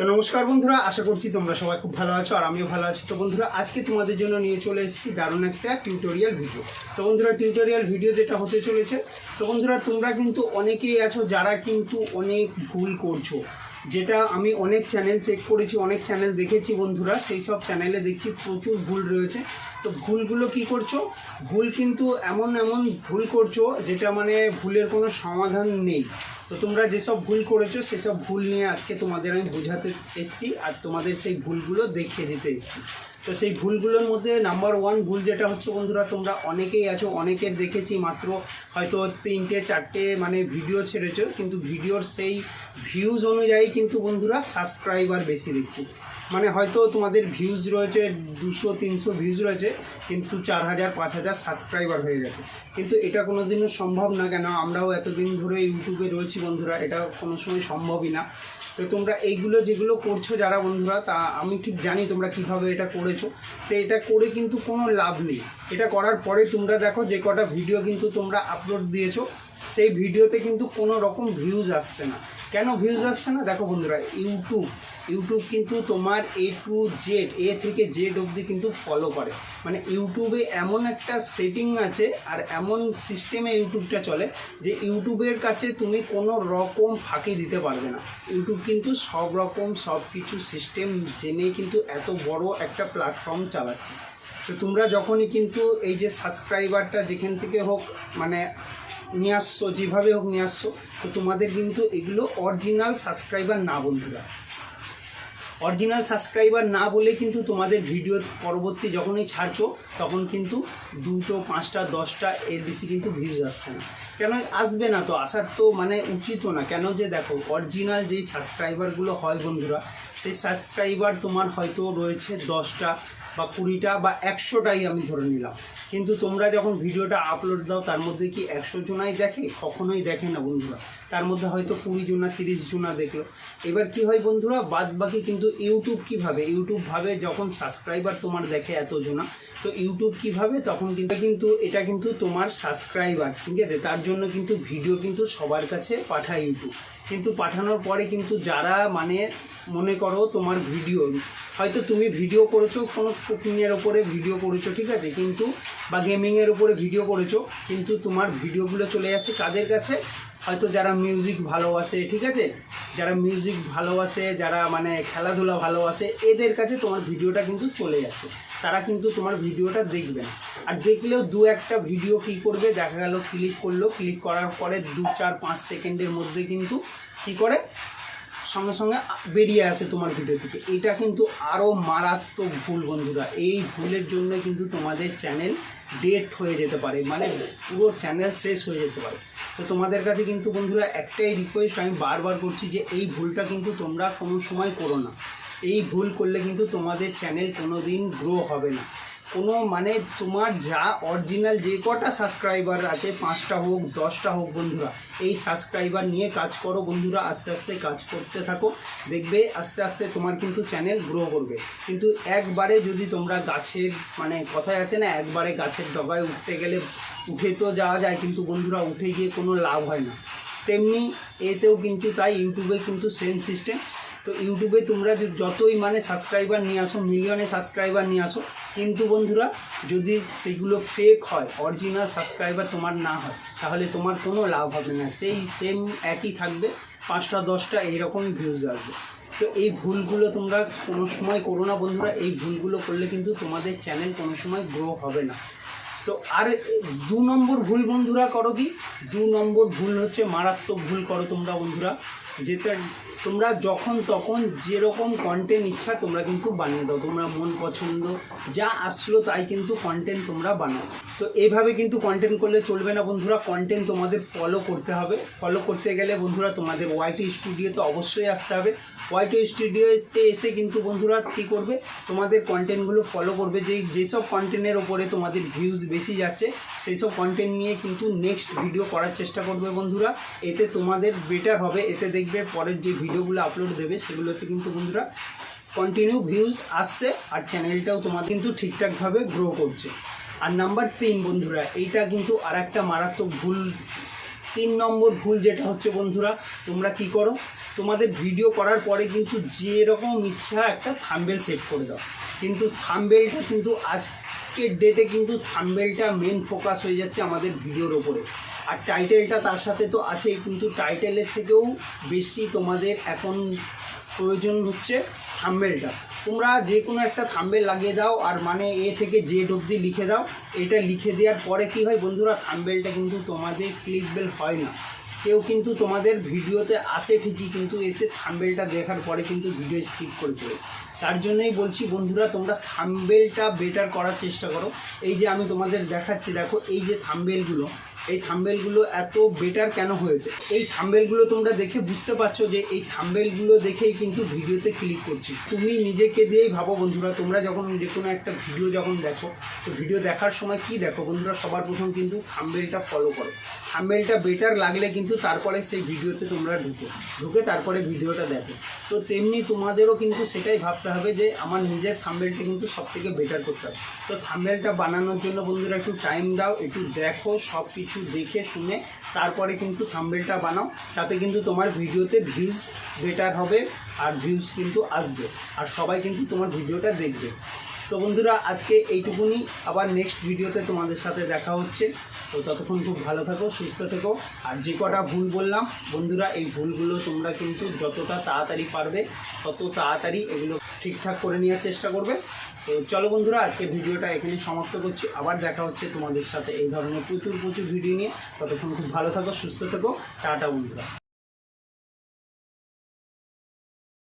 তো নমস্কার বন্ধুরা, আশা করছি তোমরা সবাই খুব ভালো আছো আর আমিও ভালো আছি। তো বন্ধুরা, আজকে তোমাদের জন্য নিয়ে চলে এসেছি দারুণ একটা টিউটোরিয়াল ভিডিও তো বন্ধুরা টিউটোরিয়াল ভিডিও যেটা হতে চলেছে, তো বন্ধুরা, তোমরা কিন্তু অনেকেই আছো যারা কিন্তু অনেক ভুল করছ। যেটা আমি অনেক চ্যানেল চেক করেছি, অনেক চ্যানেল দেখেছি বন্ধুরা, সেই সব চ্যানেলে দেখছি প্রচুর ভুল রয়েছে। তো ভুলগুলো কি করছ? ভুল কিন্তু এমন এমন ভুল করছ যেটা মানে ভুলের কোনো সমাধান নেই। তো তোমরা যেসব ভুল করেছ, সেসব ভুল নিয়ে আজকে তোমাদের আমি বোঝাতে এসছি, আর তোমাদের সেই ভুলগুলো দেখিয়ে দিতে এসেছি। তো সেই ভুলগুলোর মধ্যে নাম্বার ওয়ান ভুল যেটা হচ্ছে বন্ধুরা, তোমরা অনেকেই আছো, অনেকের দেখেছি মাত্র হয়তো তিনটে, চারটে মানে ভিডিও ছেড়েছো, কিন্তু ভিডিওর সেই ভিউজ অনুযায়ী কিন্তু বন্ধুরা সাবস্ক্রাইবার বেশি দেখছি। মানে হয়তো তোমাদের ভিউজ রয়েছে দুশো, তিনশো ভিউজ রয়েছে, কিন্তু চার হাজার, পাঁচ হাজার সাবস্ক্রাইবার হয়ে গেছে। কিন্তু এটা কোনো দিনও সম্ভব না, কেন আমরাও এতদিন ধরে ইউটিউবে রয়েছি বন্ধুরা, এটা কোনো সময় সম্ভবই না। তো তোমরা এইগুলো যেগুলো করছ যারা বন্ধুরা, তা আমি ঠিক জানি তোমরা কীভাবে এটা করেছ। তো এটা করে কিন্তু কোনো লাভ নেই। এটা করার পরে তোমরা দেখো যে কটা ভিডিও কিন্তু তোমরা আপলোড দিয়েছ, সেই ভিডিওতে কিন্তু কোনো রকম ভিউজ আসছে না। কেন ভিউজ আসছে না? দেখো বন্ধুরা ইউটিউব ইউটিউব কিন্তু তোমার এ টু জেড এ থেকে জেড অবধি কিন্তু ফলো করে। মানে ইউটিউবে এমন একটা সেটিং আছে আর এমন সিস্টেমে ইউটিউবটা চলে যে ইউটিউবের কাছে তুমি কোনো রকম ফাঁকি দিতে পারবে না। ইউটিউব কিন্তু সব রকম সব কিছু সিস্টেম জেনে কিন্তু এত বড় একটা প্ল্যাটফর্ম চালাচ্ছে। তো তোমরা যখনই কিন্তু এই যে সাবস্ক্রাইবারটা যেখান থেকে হোক মানে নিয়ে আসছো, যেভাবে হোক নিয়ে আসছো, তো তোমাদের কিন্তু এগুলো অরিজিনাল সাবস্ক্রাইবার না বন্ধুরা। অরিজিনাল সাবস্ক্রাইবার না বলে কিন্তু তোমাদের ভিডিও পরবর্তী যখনই ছাড়ছো, তখন কিন্তু দুটো, পাঁচটা, দশটা, এর বেশি কিন্তু ভিউজ আসছে না। কেন আসবে না তো? আসার তো মানে উচিতও না। কেন যে দেখো অরিজিনাল যেই সাবস্ক্রাইবারগুলো হয় বন্ধুরা, সেই সাবস্ক্রাইবার তোমার হয়তো রয়েছে দশটা বা কুড়িটা বা একশোটাই আমি ধরে নিলাম। কিন্তু তোমরা যখন ভিডিওটা আপলোড দাও, তার মধ্যে কি একশো জনাই দেখে? কখনোই দেখে না বন্ধুরা। তার মধ্যে হয়তো কুড়ি জনা, তিরিশ জনা দেখল। এবার কি হয় বন্ধুরা, বাদ বাকি কিন্তু ইউটিউব কীভাবে? ইউটিউব ভাবে যখন সাবস্ক্রাইবার তোমার দেখে এত জনা, তো ইউটিউব কীভাবে? তখন কিন্তু কিন্তু এটা কিন্তু তোমার সাবস্ক্রাইবার ঠিক আছে? তার জন্য কিন্তু ভিডিও কিন্তু সবার কাছে পাঠায় ইউটিউব কিন্তু পাঠানোর পরে কিন্তু যারা মানে মনে করো তোমার ভিডিও, হয়তো তুমি ভিডিও করেছ, কোনো কুকিংয়ের ওপরে ভিডিও করেছ, ঠিক আছে? কিন্তু বা গেমিংয়ের ওপরে ভিডিও করেছ, কিন্তু তোমার ভিডিওগুলো চলে যাচ্ছে কাদের কাছে? হয়তো যারা মিউজিক ভালোবাসে, ঠিক আছে? যারা মিউজিক ভালোবাসে, যারা মানে খেলাধুলা ভালোবাসে, এদের কাছে তোমার ভিডিওটা কিন্তু চলে যাচ্ছে। তারা কিন্তু তোমার ভিডিওটা দেখবে না। আর দেখলেও দু একটা ভিডিও কি করবে? দেখা গেল ক্লিক করল। ক্লিক করার পরে দু, চার, পাঁচ সেকেন্ডের মধ্যে কিন্তু কি করে? সঙ্গে সঙ্গে বেরিয়ে আসে তোমার ভিডিও থেকে। এটা কিন্তু আরও মারাত্মক ভুল বন্ধুরা। এই ভুলের জন্য কিন্তু তোমাদের চ্যানেল ডেট হয়ে যেতে পারে। মানে পুরো চ্যানেল শেষ হয়ে যেতে পারে। তো তোমাদের কাছে কিন্তু বন্ধুরা একটাই রিকোয়েস্ট আমি বারবার করছি যে এই ভুলটা কিন্তু তোমরা কোনো সময় করো না। এই ভুল করলে কিন্তু তোমাদের চ্যানেল কোনো দিন গ্রো হবে না। কোনো মানে তোমার যা অরিজিনাল যে কটা সাবস্ক্রাইবার আছে, পাঁচটা হোক, দশটা হোক, বন্ধুরা, এই সাবস্ক্রাইবার নিয়ে কাজ করো বন্ধুরা, আস্তে আস্তে কাজ করতে থাকো। দেখবে আস্তে আস্তে তোমার কিন্তু চ্যানেল গ্রো করবে। কিন্তু একবারে যদি তোমরা গাছের মানে কথায় আছে না, একবারে গাছের ডগায় উঠতে গেলে উঠে তো যাওয়া যায়, কিন্তু বন্ধুরা, উঠে গিয়ে কোনো লাভ হয় না। তেমনি এতেও কিন্তু তাই ইউটিউবে কিন্তু সেম সিস্টেম তো ইউটিউবে তোমরা যতই মানে সাবস্ক্রাইবার নিয়ে আসো মিলিয়নে সাবস্ক্রাইবার নিয়ে আসো, কিন্তু বন্ধুরা, যদি সেগুলো ফেক হয় অরিজিনাল সাবস্ক্রাইবার তোমার না হয়, তাহলে তোমার কোনো লাভ হবে না। সেই সেম একই থাকবে, পাঁচটা, দশটা এইরকমই ভিউজ আসবে। তো এই ভুলগুলো তোমরা কোনো সময় করো না বন্ধুরা, এই ভুলগুলো করলে কিন্তু তোমাদের চ্যানেল কোনো সময় গ্রো হবে না। তো আর দু নম্বর ভুল বন্ধুরা করো কি? দু নম্বর ভুল হচ্ছে মারাত্মক ভুল করো তোমরা বন্ধুরা। যেটা তোমরা যখন তখন যেরকম কন্টেন্ট ইচ্ছা তোমরা কিন্তু বানিয়ে দাও। তোমরা মন পছন্দ যা আসলো তাই কিন্তু কন্টেন্ট তোমরা বানাও। তো এইভাবে কিন্তু কন্টেন্ট করলে চলবে না বন্ধুরা। কন্টেন্ট তোমাদের ফলো করতে হবে। ফলো করতে গেলে বন্ধুরা তোমাদের ওয়াইটি স্টুডিওতে অবশ্যই আসতে হবে। ওয়াইটি স্টুডিওতে এসে কিন্তু বন্ধুরা কী করবে? তোমাদের কন্টেন্টগুলো ফলো করবে। যে যেসব কন্টেন্টের ওপরে তোমাদের ভিউজ বেশি যাচ্ছে সেই সব কন্টেন্ট নিয়ে কিন্তু নেক্সট ভিডিও করার চেষ্টা করবে বন্ধুরা। এতে তোমাদের বেটার হবে। এতে দেখবে পরের যে ভিডিওগুলো আপলোড দেবে, সেগুলোতে কিন্তু বন্ধুরা কন্টিনিউ ভিউজ আসছে আর চ্যানেলটাও তোমার কিন্তু ঠিকঠাকভাবে গ্রো করছে। আর নাম্বার তিন বন্ধুরা, এইটা কিন্তু আর একটা মারাত্মক ভুল। তিন নম্বর ভুল যেটা হচ্ছে বন্ধুরা, তোমরা কি করো? তোমাদের ভিডিও করার পরে কিন্তু যেরকম ইচ্ছা একটা থাম্বেল সেট করে দাও। কিন্তু থাম্বেলটা কিন্তু আজকের ডেটে কিন্তু থাম্বেলটা মেন ফোকাস হয়ে যাচ্ছে আমাদের ভিডিওর ওপরে আর টাইটেলটা তার সাথে তো আছেই, কিন্তু টাইটেলের থেকেও বেশি তোমাদের এখন প্রয়োজন হচ্ছে থাম্বেলটা তোমরা যে কোনো একটা থাম্বেল লাগিয়ে দাও, আর মানে এ থেকে জেড অবধি লিখে দাও। এটা লিখে দেওয়ার পরে কি হয় বন্ধুরা থাম্বেলটা কিন্তু তোমাদের ক্লিকবেল হয় না। কেউ কিন্তু তোমাদের ভিডিওতে আসে ঠিকই, কিন্তু এসে থাম্বেলটা দেখার পরে কিন্তু ভিডিও স্কিপ করে চলে তার জন্যই বলছি বন্ধুরা, তোমরা থাম্বেলটা বেটার করার চেষ্টা করো। এই যে আমি তোমাদের দেখাচ্ছি, দেখো, এই যে থাম্বেলগুলো এই থাম্বেলগুলো এত বেটার কেন হয়েছে? এই থাম্বেলগুলো তোমরা দেখে বুঝতে পারছ যে এই থাম্বেলগুলো দেখেই কিন্তু ভিডিওতে ক্লিক করছি। তুমি নিজেকে দিয়েই ভাবো বন্ধুরা, তোমরা যখন যে কোনো একটা ভিডিও যখন দেখো, তো ভিডিও দেখার সময় কি দেখো? বন্ধুরা, সবার প্রথম কিন্তু থাম্বেলটা ফলো করো। থাম্বেলটা বেটার লাগলে কিন্তু তারপরে সেই ভিডিওতে তোমরা ঢুকে। ঢুকে তারপরে ভিডিওটা দেখো। তো তেমনি তোমাদেরও কিন্তু সেটাই ভাবতে হবে যে আমার নিজের থাম্বেলটা কিন্তু সব থেকে বেটার করতে হবে। তো থাম্বেলটা বানানোর জন্য বন্ধুরা একটু টাইম দাও, একটু দেখো সব কিছু দেখে শুনে তারপরে কিন্তু থাম্বেলটা বানাও। তাতে কিন্তু তোমার ভিডিওতে ভিউজ বেটার হবে আর ভিউজ কিন্তু আসবে। আর সবাই কিন্তু তোমার ভিডিওটা দেখবে। তো বন্ধুরা, আজকে এইটুকুনি। আবার নেক্সট ভিডিওতে তোমাদের সাথে দেখা হচ্ছে। তো ততক্ষণ খুব ভালো থাকো, সুস্থ থেকো। আর যে কটা ভুল বললাম, বন্ধুরা, এই ভুলগুলো তোমরা কিন্তু যতটা তাড়াতাড়ি পারবে, তত তাড়াতাড়ি এগুলো ঠিকঠাক করে নেওয়ার চেষ্টা করবে। তো চলো বন্ধুরা, আজকে ভিডিওটা এখানে সমাপ্ত করছি। আবার দেখা হচ্ছে তোমাদের সাথে এই ধরনের প্রচুর প্রচুর ভিডিও নিয়ে। ততক্ষণ খুব ভালো থাকো, সুস্থ থাকো। টাটা বন্ধুরা।